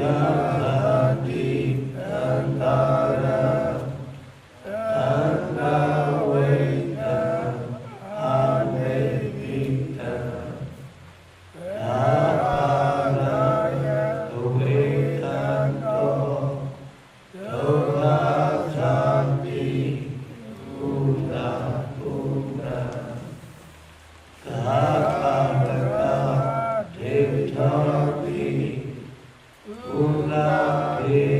Hallelujah. love.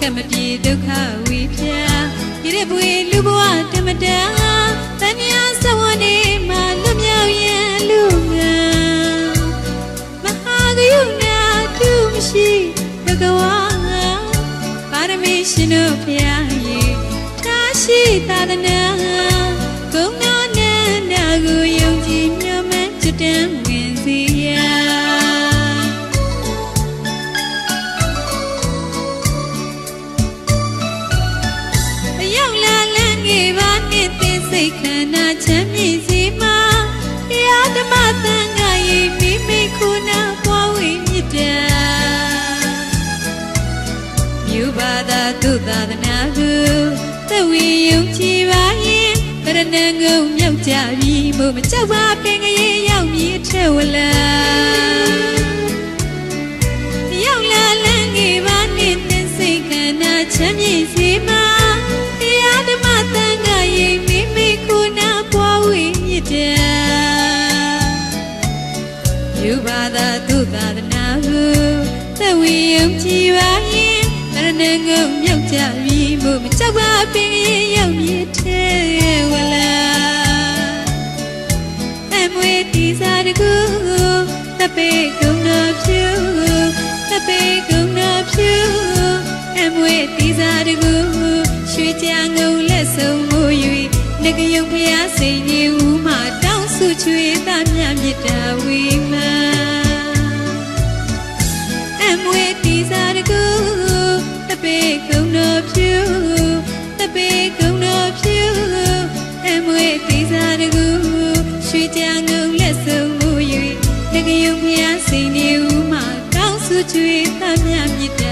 ခဏတည်းဘုံမဝဆက်လွန်ညီမလောဘဒေါသမနာဝိဇာမတနာကမပြေဒုက္ခဝိဖြာရတဲ့ပွေလူဘဝတမတန်တဏှာစဝနေမှာလွတ်မြောက်ရန်လူငါမဟာဂယုဏတုမရှိဘဂဝါပါရမီရှင်တို့ဖျားရေတာရှိသာသနာ ခန္ဓာချမ်းမြေ့စီမှာတရားဓမ္မသံဃာယေမိမိခုနာပွားဝေမြစ်တာမြူပါသာသုသာသနာကိုသဝေယုံကြည်ပါရင်ကရဏငုံမြောက်ကြပြီမို့မကြောက်ပါပင်ကလေးရောက်မြည်ထဲဝလာရောက်လာလန်းငယ်ပါနဲ့သင်စိတ်ခန္ဓာချမ်းမြေ့စေမှာတရားဓမ္မသံဃာယေ ယူပါသာသူသာသနာဟုသဝေယုံကြည်ပါရင်တရဏငုံမြောက်ကြပြီမို့မကြောက်ပါပင်ရဲ့ရောက်မြစ်တဲ့ဝလာအမွေတီစားတကူတပေကုံနာဖြူတပေကုံနာဖြူအမွေတီစားတကူရွှေကြငုံလက်ဆုံးမူ၍ငကယုံဖျားစိန်ကြီးဦးမှတောင်းဆုချွေသမြမြစ်တာ ကယုံဖျားစိန်ကြီးဦးမှတောင်းဆုချွေသမြမြစ်တာ